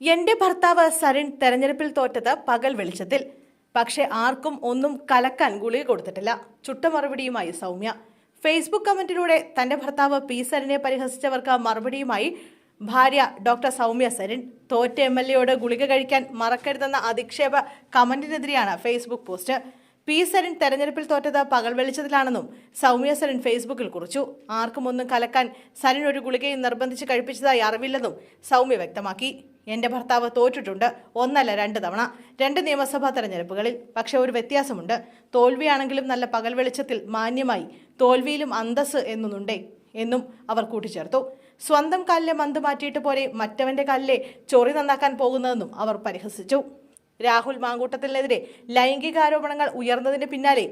എന്റെ ഭർത്താവ് സരിൻ തെരഞ്ഞെടുപ്പിൽ തോറ്റത് പകൽ വെളിച്ചത്തിൽ. പക്ഷെ ആർക്കും ഒന്നും കലക്കാൻ ഗുളിക കൊടുത്തിട്ടില്ല. ചുട്ട മറുപടിയുമായി സൗമ്യ. ഫേസ്ബുക്ക് കമന്റിലൂടെ തന്റെ ഭർത്താവ് പി സരിനെ പരിഹസിച്ചവർക്ക് മറുപടിയുമായി ഭാര്യ ഡോക്ടർ സൗമ്യ സരിൻ. തോറ്റ എം എൽ എയോട് ഗുളിക കഴിക്കാൻ മറക്കരുതെന്ന അധിക്ഷേപ കമന്റിനെതിരെയാണ് ഫേസ്ബുക്ക് പോസ്റ്റ്. പി സരിൻ തെരഞ്ഞെടുപ്പിൽ തോറ്റത് പകൽ വെളിച്ചത്തിലാണെന്നും സൗമ്യ സരിൻ ഫേസ്ബുക്കിൽ കുറിച്ചു. ആർക്കും ഒന്നും കലക്കാൻ സരിൻ ഒരു ഗുളികയും നിർബന്ധിച്ച് കഴിപ്പിച്ചതായി അറിവില്ലെന്നും സൗമ്യ വ്യക്തമാക്കി. എന്റെ ഭർത്താവ് തോറ്റിട്ടുണ്ട്. ഒന്നല്ല രണ്ട് തവണ. രണ്ട് നിയമസഭാ തെരഞ്ഞെടുപ്പുകളിൽ. പക്ഷേ ഒരു വ്യത്യാസമുണ്ട്. തോൽവിയാണെങ്കിലും നല്ല പകൽ വെളിച്ചത്തിൽ മാന്യമായി തോൽവിയിലും അന്തസ് എന്നുണ്ടേ എന്നും അവർ കൂട്ടിച്ചേർത്തു. സ്വന്തം കാലിലെ മന്ത് മാറ്റിയിട്ട് പോരെ മറ്റവന്റെ കാലിലെ ചൊറി നന്നാക്കാൻ പോകുന്നതെന്നും അവർ പരിഹസിച്ചു. രാഹുൽ മാങ്കൂട്ടത്തിനെതിരെ ലൈംഗികാരോപണങ്ങൾ ഉയർന്നതിന് പിന്നാലെ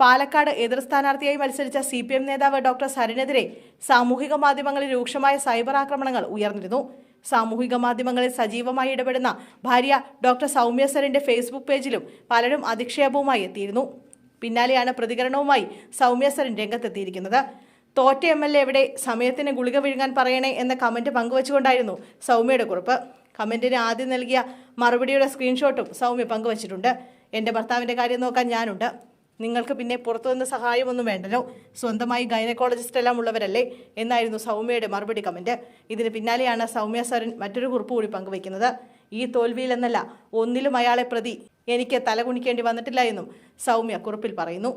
പാലക്കാട് എതിർ സ്ഥാനാർത്ഥിയായി മത്സരിച്ച സി പി എം നേതാവ് ഡോക്ടർ സരനെതിരെ സാമൂഹിക മാധ്യമങ്ങളിൽ രൂക്ഷമായ സൈബർ ആക്രമണങ്ങൾ ഉയർന്നിരുന്നു. സാമൂഹിക മാധ്യമങ്ങളിൽ സജീവമായി ഇടപെടുന്ന ഭാര്യ ഡോക്ടർ സൗമ്യ സറിന്റെ ഫേസ്ബുക്ക് പേജിലും പലരും അധിക്ഷേപവുമായി എത്തിയിരുന്നു. പിന്നാലെയാണ് പ്രതികരണവുമായി സൗമ്യ സരൻ രംഗത്തെത്തിയിരിക്കുന്നത്. തോറ്റ എം എൽ എ എവിടെ? സമയത്തിന് ഗുളിക വിഴുങ്ങാൻ പറയണേ എന്ന കമന്റ് പങ്കുവച്ചുകൊണ്ടായിരുന്നു സൗമ്യയുടെ കുറിപ്പ്. കമന്റിന് ആദ്യം നൽകിയ മറുപടിയുടെ സ്ക്രീൻഷോട്ടും സൗമ്യ പങ്കുവച്ചിട്ടുണ്ട്. എന്റെ ഭർത്താവിന്റെ കാര്യം നോക്കാൻ ഞാനുണ്ട്. നിങ്ങൾക്ക് പിന്നെ പുറത്തുനിന്ന് സഹായമൊന്നും വേണ്ടല്ലോ. സ്വന്തമായി ഗൈനക്കോളജിസ്റ്റ് എല്ലാം ഉള്ളവരല്ലേ? എന്നായിരുന്നു സൗമ്യയുടെ മറുപടി കമന്റ് ഇതിന് പിന്നാലെയാണ് സൗമ്യ സരൻ മറ്റൊരു കുറിപ്പ് കൂടി പങ്കുവയ്ക്കുന്നത്. ഈ തോൽവിയിലെന്നല്ല ഒന്നിലും അയാളെ പ്രതി എനിക്ക് തലകുണിക്കേണ്ടി വന്നിട്ടില്ല എന്നും സൗമ്യ കുറിപ്പിൽ പറയുന്നു.